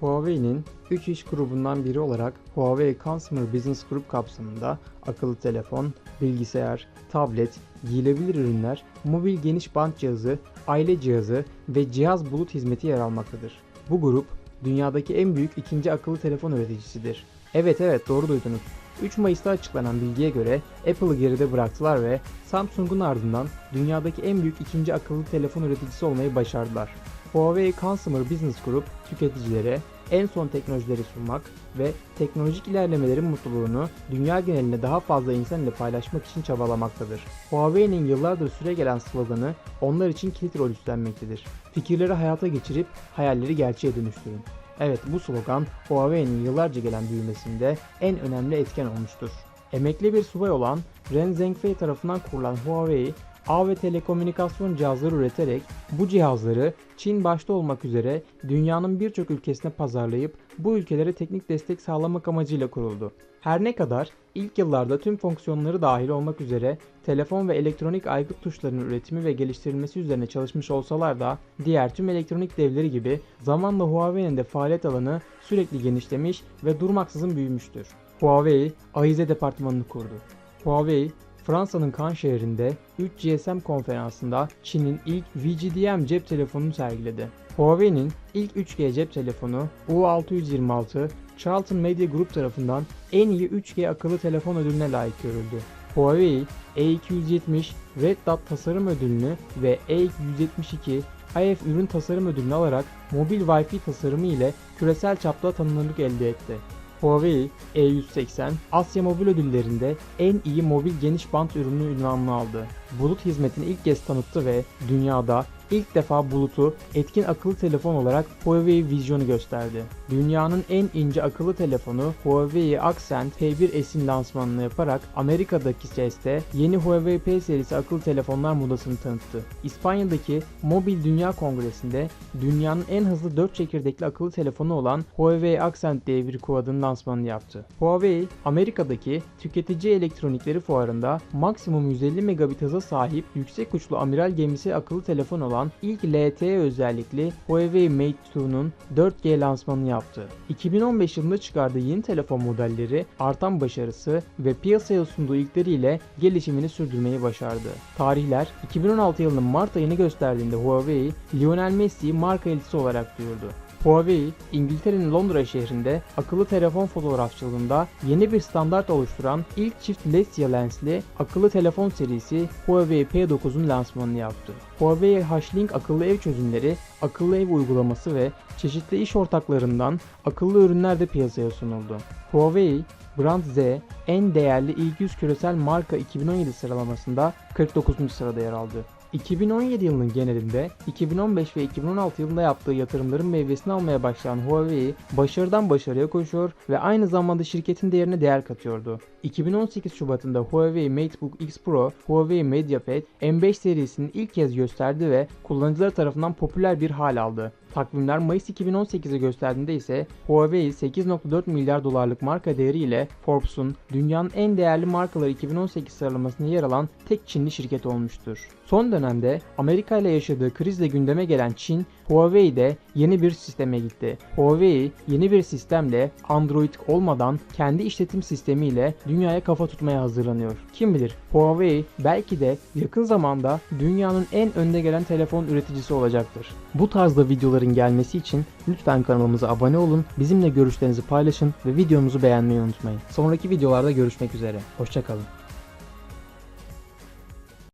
Huawei'nin 3 iş grubundan biri olarak Huawei Consumer Business Group kapsamında akıllı telefon, bilgisayar, tablet, giyilebilir ürünler, mobil geniş bant cihazı, aile cihazı ve cihaz bulut hizmeti yer almaktadır. Bu grup dünyadaki en büyük ikinci akıllı telefon üreticisidir. Evet evet doğru duydunuz. 3 Mayıs'ta açıklanan bilgiye göre Apple'ı geride bıraktılar ve Samsung'un ardından dünyadaki en büyük ikinci akıllı telefon üreticisi olmayı başardılar. Huawei Consumer Business Group tüketicilere en son teknolojileri sunmak ve teknolojik ilerlemelerin mutluluğunu dünya genelinde daha fazla insan ile paylaşmak için çabalamaktadır. Huawei'nin yıllardır süre gelen sloganı onlar için kilit rol üstlenmektedir. Fikirleri hayata geçirip hayalleri gerçeğe dönüştürün. Evet bu slogan Huawei'nin yıllarca gelen büyümesinde en önemli etken olmuştur. Emekli bir subay olan Ren Zhengfei tarafından kurulan Huawei, ağ ve telekomünikasyon cihazları üreterek bu cihazları Çin başta olmak üzere dünyanın birçok ülkesine pazarlayıp bu ülkelere teknik destek sağlamak amacıyla kuruldu. Her ne kadar ilk yıllarda tüm fonksiyonları dahil olmak üzere telefon ve elektronik aygıt tuşlarının üretimi ve geliştirilmesi üzerine çalışmış olsalar da diğer tüm elektronik devleri gibi zamanla Huawei'nin de faaliyet alanı sürekli genişlemiş ve durmaksızın büyümüştür. Huawei, Ahize departmanını kurdu. Huawei, Fransa'nın Cannes şehrinde 3 GSM konferansında Çin'in ilk VGDM cep telefonunu sergiledi. Huawei'nin ilk 3G cep telefonu U626 Charlton Media Group tarafından en iyi 3G akıllı telefon ödülüne layık görüldü. Huawei E270 Red Dot tasarım ödülünü ve E172 IF ürün tasarım ödülünü alarak mobil Wi-Fi tasarımı ile küresel çapta tanınırlık elde etti. Huawei E180 Asya Mobil ödüllerinde en iyi mobil geniş bant ürünü ünvanını aldı. Bulut hizmetini ilk kez tanıttı ve dünyada ilk defa bulutu etkin akıllı telefon olarak Huawei Vision'u gösterdi. Dünyanın en ince akıllı telefonu Huawei Accent P1S'in lansmanını yaparak Amerika'daki CES'te yeni Huawei P serisi akıllı telefonlar modasını tanıttı. İspanya'daki Mobil Dünya Kongresi'nde dünyanın en hızlı 4 çekirdekli akıllı telefonu olan Huawei Accent D1 Quad'ın lansmanını yaptı. Huawei, Amerika'daki tüketici elektronikleri fuarında maksimum 150 megabit hıza sahip yüksek uçlu amiral gemisi akıllı telefon olan ilk LTE özellikli Huawei Mate 2'nun 4G lansmanını yaptı. 2015 yılında çıkardığı yeni telefon modelleri artan başarısı ve piyasaya sunduğu ilkleriyle gelişimini sürdürmeyi başardı. Tarihler 2016 yılının Mart ayını gösterdiğinde Huawei, Lionel Messi'yi marka elçisi olarak duyurdu. Huawei, İngiltere'nin Londra şehrinde akıllı telefon fotoğrafçılığında yeni bir standart oluşturan ilk çift Lesia lensli akıllı telefon serisi Huawei P9'un lansmanını yaptı. Huawei H-Link akıllı ev çözümleri, akıllı ev uygulaması ve çeşitli iş ortaklarından akıllı ürünler de piyasaya sunuldu. Huawei, Brand Z en değerli ilk 100 küresel marka 2017 sıralamasında 49. sırada yer aldı. 2017 yılının genelinde 2015 ve 2016 yılında yaptığı yatırımların meyvesini almaya başlayan Huawei başarıdan başarıya koşuyor ve aynı zamanda şirketin değerine değer katıyordu. 2018 Şubat'ında Huawei MateBook X Pro, Huawei MediaPad M5 serisinin ilk kez gösterdi ve kullanıcılar tarafından popüler bir hal aldı. Takvimler Mayıs 2018'i gösterdiğinde ise Huawei 8.4 milyar dolarlık marka değeri ile Forbes'un dünyanın en değerli markaları 2018 sıralamasında yer alan tek Çinli şirket olmuştur. Son dönemde Amerika ile yaşadığı krizle gündeme gelen Çin, Huawei'de yeni bir sisteme gitti. Huawei yeni bir sistemle Android olmadan kendi işletim sistemiyle dünyaya kafa tutmaya hazırlanıyor. Kim bilir Huawei belki de yakın zamanda dünyanın en önde gelen telefon üreticisi olacaktır. Bu tarzda videoların gelmesi için lütfen kanalımıza abone olun, bizimle görüşlerinizi paylaşın ve videomuzu beğenmeyi unutmayın. Sonraki videolarda görüşmek üzere. Hoşçakalın.